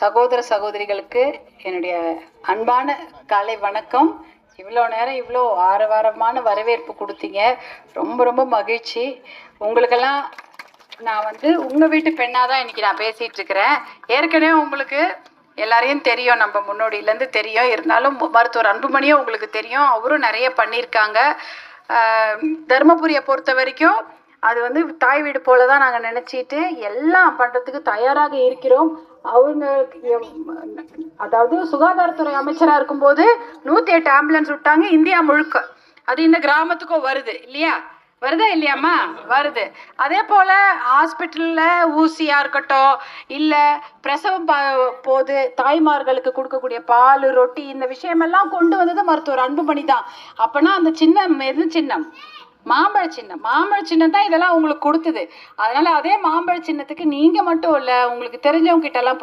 சகோதர சகோதரிகளுக்கு என்னுடைய அன்பான காலை வணக்கம். இவ்வளோ நேரம் இவ்வளோ ஆரவாரமான வரவேற்பு கொடுத்தீங்க. ரொம்ப ரொம்ப மகிழ்ச்சி. உங்களுக்கெல்லாம் நான் வந்து உங்கள் வீட்டு பெண்ணாக தான் இன்றைக்கி நான் பேசிகிட்டு இருக்கிறேன். ஏற்கனவே உங்களுக்கு எல்லாரையும் தெரியும். நம்ம முன்னோடியிலேருந்து தெரியும். இருந்தாலும் மருத்துவர் அன்புமணியும் உங்களுக்கு தெரியும். அவரும் நிறைய பண்ணியிருக்காங்க. தருமபுரியை பொறுத்த வரைக்கும் அது வந்து தாய் வீடு போல தான் நாங்கள் நினச்சிட்டு எல்லாம் பண்ணுறதுக்கு தயாராக இருக்கிறோம். அவங்க அதாவது சுகாதாரத்துறை அமைச்சராக இருக்கும்போது நூற்றி எட்டு ஆம்புலன்ஸ் விட்டாங்க இந்தியா முழுக்க. அது இந்த கிராமத்துக்கும் வருது இல்லையா? வருதா இல்லையாம்மா? வருது. அதே போல் ஹாஸ்பிட்டலில் ஊசியாக இருக்கட்டும் இல்லை பிரசவம் போது தாய்மார்களுக்கு கொடுக்கக்கூடிய பால் ரொட்டி இந்த விஷயமெல்லாம் கொண்டு வந்தது மருத்துவர் அன்புமணி தான் அப்போனா அந்த சின்னம் எது சின்னம். மாம்பழ சின்னம். மாம்பழ சின்னம் தான் இதெல்லாம் உங்களுக்கு கொடுத்தது. அதனால அதே மாம்பழ சின்னத்துக்கு நீங்க மட்டும் இல்ல உங்களுக்கு தெரிஞ்சவங்க கிட்ட எல்லாம் போய்